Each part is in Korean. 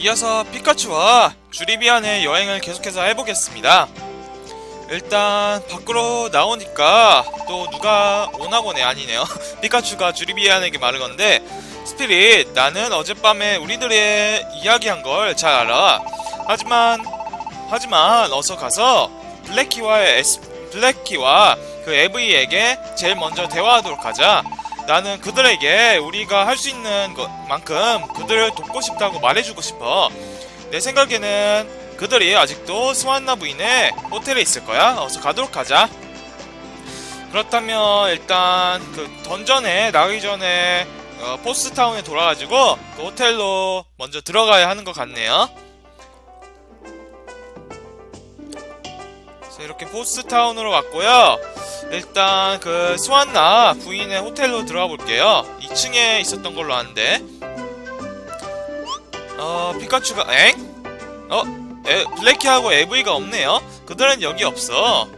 이어서 피카츄와 주리비안의 여행을 계속해서 해보겠습니다. 일단 밖으로 나오니까 또 누가 오나 보네 아니네요. 피카츄가 주리비안에게 말을 건데 스피릿 나는 어젯밤에 우리들의 이야기한 걸 잘 알아. 하지만 하지만 어서 가서 블랙키와 에스, 블랙키와 그 에브이에게 제일 먼저 대화하도록 하자. 나는 그들에게 우리가 할 수 있는 것만큼 그들을 돕고 싶다고 말해주고 싶어. 내 생각에는 그들이 아직도 스완나 부인의 호텔에 있을 거야. 어서 가도록 하자. 그렇다면 일단 그 던전에 나가기 전에 어, 포스타운에 돌아가지고 그 호텔로 먼저 들어가야 하는 것 같네요. 그래서 이렇게 포스타운으로 왔고요. 일단 그 스완나 부인의 호텔로 들어가 볼게요. 2층에 있었던 걸로 아는데. 어 피카츄가 엥? 어 에, 블랙키하고 에브이가 없네요. 그들은 여기 없어.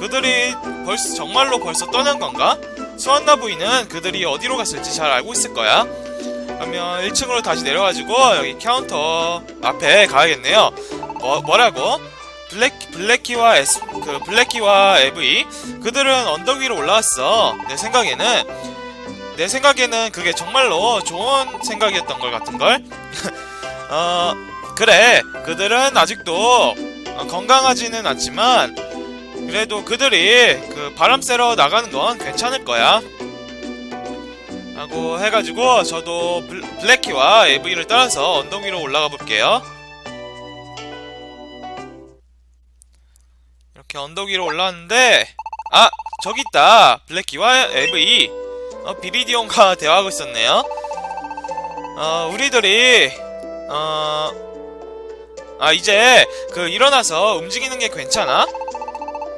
그들이 벌써 정말로 벌써 떠난 건가? 스완나 부인은 그들이 어디로 갔을지 잘 알고 있을 거야. 그러면 1층으로 다시 내려가지고 여기 카운터 앞에 가야겠네요. 뭐 뭐라고? 블랙 블랙키와 에스 그 블랙키와 에브이 그들은 언덕 위로 올라왔어. 내 생각에는 내 생각에는 그게 정말로 좋은 생각이었던 걸 같은 걸. 어 그래 그들은 아직도 어, 건강하지는 않지만 그래도 그들이 그 바람 쐬러 나가는 건 괜찮을 거야. 하고 해가지고 저도 블, 블랙키와 에브이를 따라서 언덕 위로 올라가 볼게요. 이렇게 언덕 위로 올라왔는데 아 저기 있다 블랙키와 에브이 어, 비리디온과 대화하고 있었네요. 어 우리들이 어. 아 이제 그 일어나서 움직이는 게 괜찮아?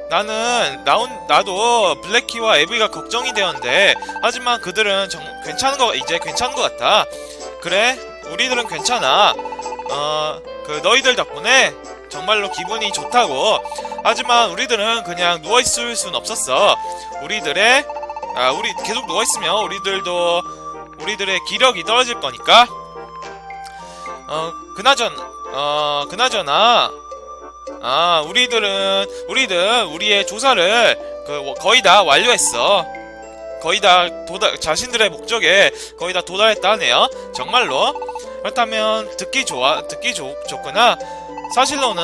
나는 나온 나도 블랙키와 에브이가 걱정이 되었는데 하지만 그들은 정 괜찮은 거 이제 괜찮은 것 같아. 그래 우리들은 괜찮아. 어 그 너희들 덕분에 정말로 기분이 좋다고. 하지만 우리들은 그냥 누워 있을 순 없었어. 우리들의 아 우리 계속 누워 있으면 우리들도 우리들의 기력이 떨어질 거니까. 어 그나전 어 그나저나 아 우리들은 우리들 우리의 조사를 그 거의 다 완료했어. 거의 다 도달 자신들의 목적에 거의 다 도달했다 하네요. 정말로 그렇다면 듣기 좋아 듣기 좋, 좋구나. 사실로는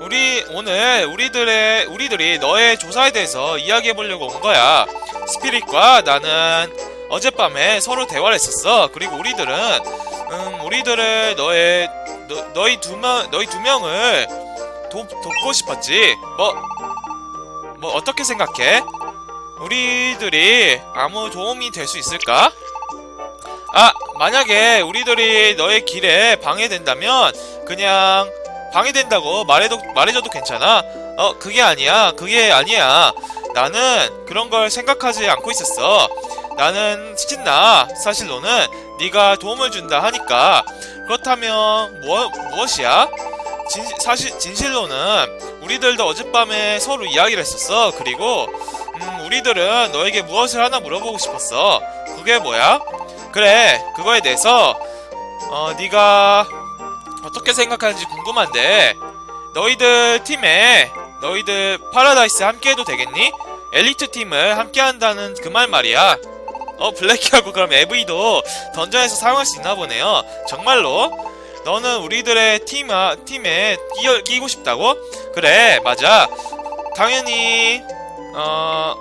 우리 오늘 우리들의 우리들이 너의 조사에 대해서 이야기해 보려고 온 거야. 스피릿과 나는 어젯밤에 서로 대화를 했었어. 그리고 우리들은 음 우리들을 너의 너, 너희 두명 너희 두 명을 돕, 돕고 싶었지. 뭐, 뭐, 어떻게 생각해? 우리들이 아무 도움이 될 수 있을까? 아, 만약에 우리들이 너의 길에 방해된다면, 그냥, 방해된다고 말해도, 말해줘도 괜찮아. 어, 그게 아니야. 그게 아니야. 나는 그런 걸 생각하지 않고 있었어. 나는 신나. 사실 너는 네가 도움을 준다 하니까. 그렇다면, 뭐, 무엇이야? 진, 사실 진실로는 우리들도 어젯밤에 서로 이야기를 했었어. 그리고 음, 우리들은 너에게 무엇을 하나 물어보고 싶었어. 그게 뭐야? 그래, 그거에 대해서 어, 네가 어떻게 생각하는지 궁금한데 너희들 팀에 너희들 파라다이스 함께해도 되겠니? 엘리트 팀을 함께한다는 그 말 말이야. 어 블랙키하고 그럼 에브이도 던전에서 사용할 수 있나 보네요. 정말로? 너는 우리들의 팀, 아, 팀에 끼어, 끼고 싶다고? 그래, 맞아. 당연히, 어,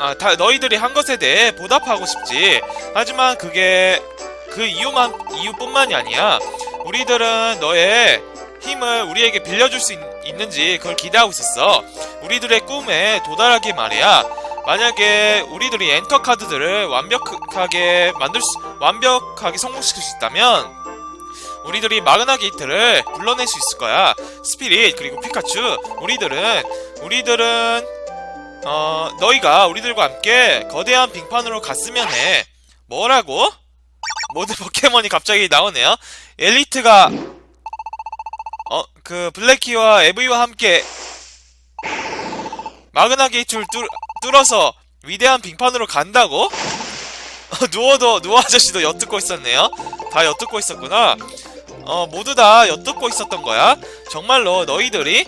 아, 다, 너희들이 한 것에 대해 보답하고 싶지. 하지만 그게 그 이유만, 이유뿐만이 아니야. 우리들은 너의 힘을 우리에게 빌려줄 수 있, 있는지 그걸 기대하고 있었어. 우리들의 꿈에 도달하기 말이야. 만약에 우리들이 엔터 카드들을 완벽하게 만들 수, 완벽하게 성공시킬 수 있다면 우리들이 마그나 게이트를 불러낼 수 있을 거야. 스피릿 그리고 피카츄 우리들은 우리들은 어 너희가 우리들과 함께 거대한 빙판으로 갔으면 해. 뭐라고? 모든 포켓몬이 갑자기 나오네요. 엘리트가 어 그 블랙키와 에브이와 함께 마그나 게이트를 뚫, 뚫어서 위대한 빙판으로 간다고? 누워도 누워 아저씨도 엿듣고 있었네요. 다 엿듣고 있었구나. 어, 모두 다 엿듣고 있었던 거야. 정말로 너희들이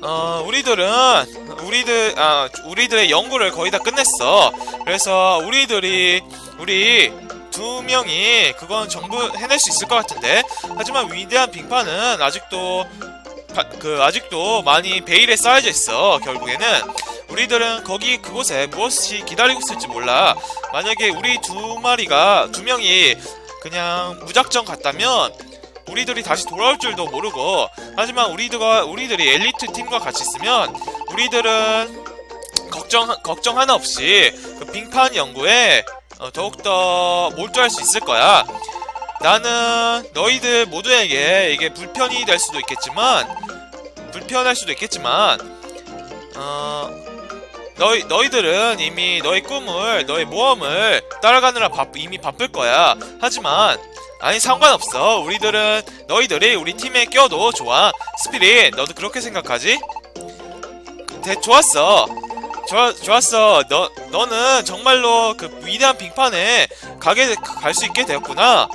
어, 우리들은 우리들 아, 우리들의 연구를 거의 다 끝냈어. 그래서 우리들이 우리 두 명이 그건 전부 해낼 수 있을 것 같은데. 하지만 위대한 빙판은 아직도 바- 그 아직도 많이 베일에 쌓여져 있어. 결국에는 우리들은 거기 그곳에 무엇이 기다리고 있을지 몰라. 만약에 우리 두 마리가 두 명이 그냥 무작정 갔다면 우리들이 다시 돌아올 줄도 모르고 하지만 우리들과 우리들이 엘리트 팀과 같이 있으면 우리들은 걱정 걱정 하나 없이 그 빙판 연구에 어, 더욱더 몰두할 수 있을 거야. 나는 너희들 모두에게 이게 불편이 될 수도 있겠지만 불편할 수도 있겠지만 어 너희 너희들은 이미 너희 꿈을 너희 모험을 따라가느라 바, 이미 바쁠 거야. 하지만 아니 상관없어. 우리들은 너희들이 우리 팀에 껴도 좋아. 스피릿 너도 그렇게 생각하지? 대, 좋았어. 좋아, 좋았어. 너 너는 정말로 그 위대한 빙판에 가게 갈 수 있게 되었구나.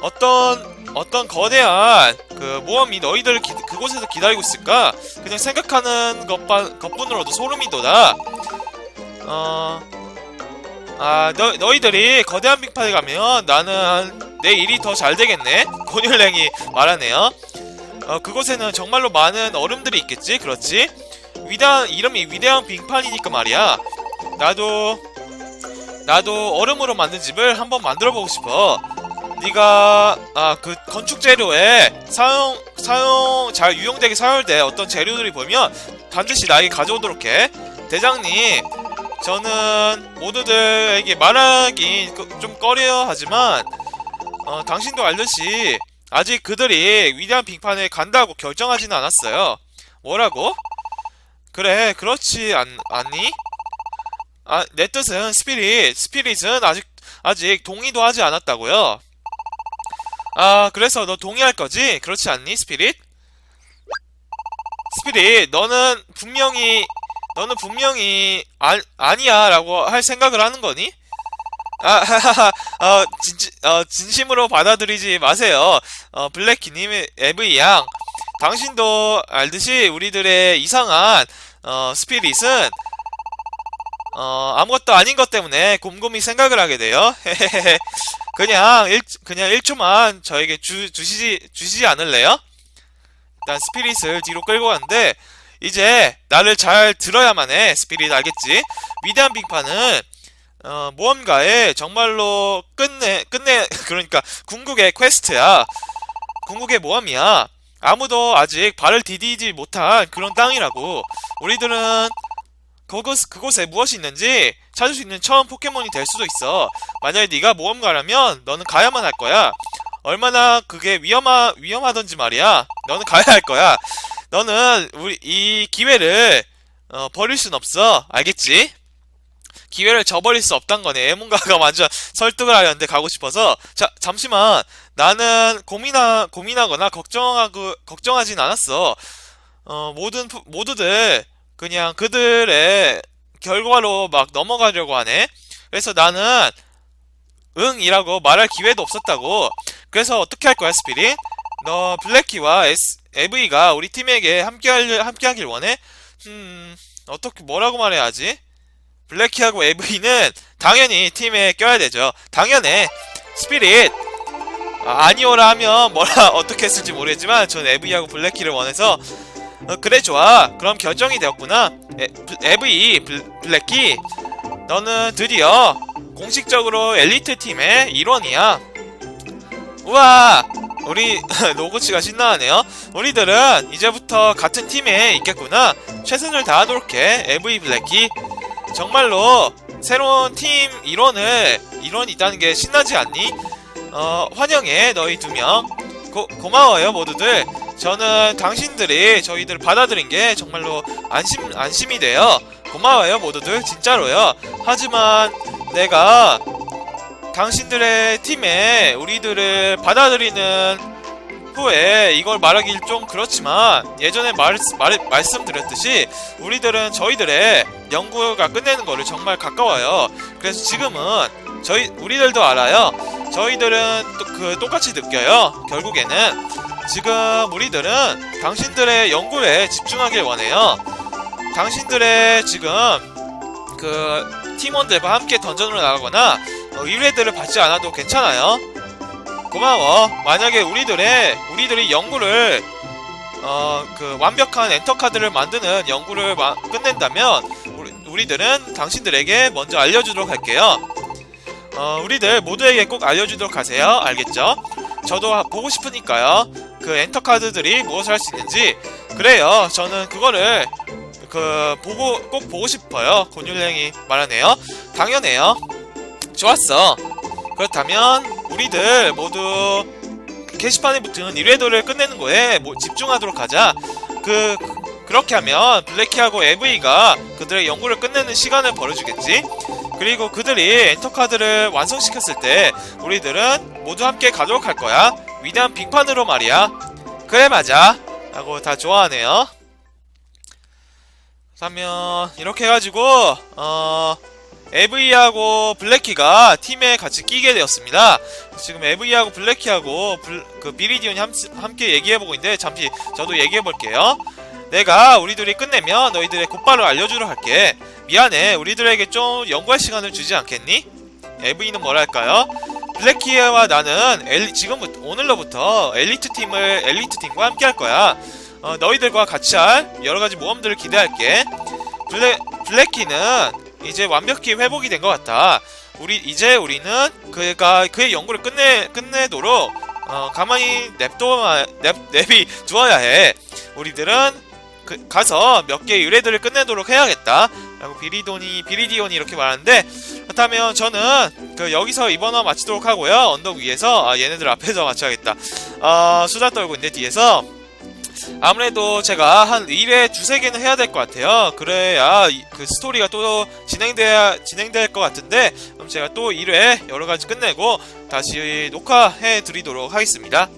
어떤 어떤 거대한 그 모험이 너희들을 기- 그곳에서 기다리고 있을까? 그냥 생각하는 것만 것뿐으로도 소름이 돋아. 어, 아, 너, 너희들이 거대한 빙판에 가면 나는 내 일이 더 잘 되겠네? 곤율랭이 말하네요. 어, 그곳에는 정말로 많은 얼음들이 있겠지? 그렇지? 위대한, 이름이 위대한 빙판이니까 말이야. 나도, 나도 얼음으로 만든 집을 한번 만들어 보고 싶어. 네가 아 그 건축 재료에 사용 사용 잘 유용되게 사용될 어떤 재료들이 보면 반드시 나에게 가져오도록 해. 대장님, 저는 모두들에게 말하긴 그- 좀 꺼려 하지만 어, 당신도 알듯이 아직 그들이 위대한 빙판에 간다고 결정하지는 않았어요. 뭐라고? 그래, 그렇지 않, 않니? 아, 내 뜻은 스피릿, 스피릿은 아직 아직 동의도 하지 않았다고요. 아, 그래서 너 동의할 거지? 그렇지 않니, 스피릿? 스피릿, 너는 분명히 너는 분명히 아, 아니야라고 할 생각을 하는 거니? 아, 하하하, 어, 진, 어, 진심으로 받아들이지 마세요. 어, 블랙키님, 에브이 양. 당신도 알듯이 우리들의 이상한, 어, 스피릿은, 어, 아무것도 아닌 것 때문에 곰곰이 생각을 하게 돼요. 그냥, 일, 그냥 1초만 저에게 주, 주시지, 주시지 않을래요? 일단 스피릿을 뒤로 끌고 갔는데, 이제 나를 잘 들어야만 해 스피릿 알겠지? 위대한 빙판은 어, 모험가의 정말로 끝내 끝내 그러니까 궁극의 퀘스트야 궁극의 모험이야 아무도 아직 발을 디디지 못한 그런 땅이라고 우리들은 그곳, 그곳에 무엇이 있는지 찾을 수 있는 처음 포켓몬이 될 수도 있어 만약에 네가 모험가라면 너는 가야만 할 거야 얼마나 그게 위험하, 위험하던지 말이야 너는 가야 할 거야 너는 우리 이 기회를 어, 버릴 순 없어. 알겠지? 기회를 저버릴 수 없단 거네. 애문가가 완전 설득을 하려는데 가고 싶어서. 자, 잠시만. 나는 고민하, 고민하거나 걱정하고, 걱정하진 않았어. 어, 모든, 푸- 모두들, 그냥 그들의 결과로 막 넘어가려고 하네. 그래서 나는, 응, 이라고 말할 기회도 없었다고. 그래서 어떻게 할 거야, 스피릿? 너 블랙키와 에브이가 우리 팀에게 함께 할 함께 하길 원해? 음 어떻게 뭐라고 말해야지? 블랙키하고 에브이는 당연히 팀에 껴야 되죠. 당연해. 스피릿 아, 아니오라 하면 뭐라 어떻게 했을지 모르겠지만 전 에브이하고 블랙키를 원해서 어, 그래 좋아. 그럼 결정이 되었구나. 에, 블, 블랙키 너는 드디어 공식적으로 엘리트 팀의 일원이야. 우와 우리 노구치가 신나하네요. 우리들은 이제부터 같은 팀에 있겠구나. 최선을 다하도록 해. 에브이 블랙키. 정말로 새로운 팀 일원을 일원이 있다는 게 신나지 않니? 어, 환영해 너희 두 명. 고, 고마워요 모두들. 저는 당신들이 저희들을 받아들인 게 정말로 안심 안심이 돼요. 고마워요 모두들 진짜로요. 하지만 내가 당신들의 팀에 우리들을 받아들이는 후에 이걸 말하기 좀 그렇지만 예전에 말, 말, 말씀드렸듯이 우리들은 저희들의 연구가 끝내는 거를 정말 가까워요. 그래서 지금은 저희 우리들도 알아요. 저희들은 또 그 똑같이 느껴요. 결국에는 지금 우리들은 당신들의 연구에 집중하길 원해요. 당신들의 지금 그 팀원들과 함께 던전으로 나가거나 어, 의뢰들을 받지 않아도 괜찮아요. 고마워. 만약에 우리들의 우리들이 연구를 어 그 완벽한 엔터 카드를 만드는 연구를 마- 끝낸다면 우리, 우리들은 당신들에게 먼저 알려주도록 할게요. 어 우리들 모두에게 꼭 알려주도록 하세요. 알겠죠? 저도 하- 보고 싶으니까요. 그 엔터 카드들이 무엇을 할 수 있는지 그래요. 저는 그거를 그 보고 꼭 보고 싶어요. 곤율랭이 말하네요. 당연해요. 좋았어. 그렇다면 우리들 모두 게시판에 붙은 일회도를 끝내는 거에 뭐 집중하도록 하자. 그 그렇게 하면 블랙키하고 에브이가 그들의 연구를 끝내는 시간을 벌어주겠지. 그리고 그들이 엔터 카드를 완성시켰을 때 우리들은 모두 함께 가도록 할 거야. 위대한 빙판으로 말이야. 그래 맞아. 라고 다 좋아하네요. 그러면 이렇게 해가지고 어 에브이하고 블랙키가 팀에 같이 끼게 되었습니다. 지금 에브이하고 블랙키하고 블- 그 비리디온이 함, 함께 얘기해보고 있는데 잠시 저도 얘기해볼게요. 내가 우리들이 끝내면 너희들의 곧바로 알려주러 할게. 미안해. 우리들에게 좀 연구할 시간을 주지 않겠니? 에브이는 뭐랄까요? 블랙키와 나는 엘, 지금부터 오늘로부터 엘리트 팀을 엘리트 팀과 함께 할 거야. 어, 너희들과 같이 할 여러 가지 모험들을 기대할게. 블랙 블랙키는 이제 완벽히 회복이 된 것 같아. 우리 이제 우리는 그가 그의 연구를 끝내 끝내도록 어, 가만히 냅둬 냅 냅이 두어야 해. 우리들은 그, 가서 몇 개의 의뢰들을 끝내도록 해야겠다. 라고 비리돈이 비리디온이 이렇게 말하는데 그렇다면 저는 그 여기서 이번 화 마치도록 하고요. 언덕 위에서 아, 얘네들 앞에서 마쳐야겠다. 아, 수다 떨고 있는데 뒤에서 아무래도 제가 한 1회 두세 개는 해야 될 것 같아요. 그래야 이- 그 스토리가 또 진행돼야 진행될 것 같은데 그럼 제가 또 1회 여러 가지 끝내고 다시 녹화해 드리도록 하겠습니다.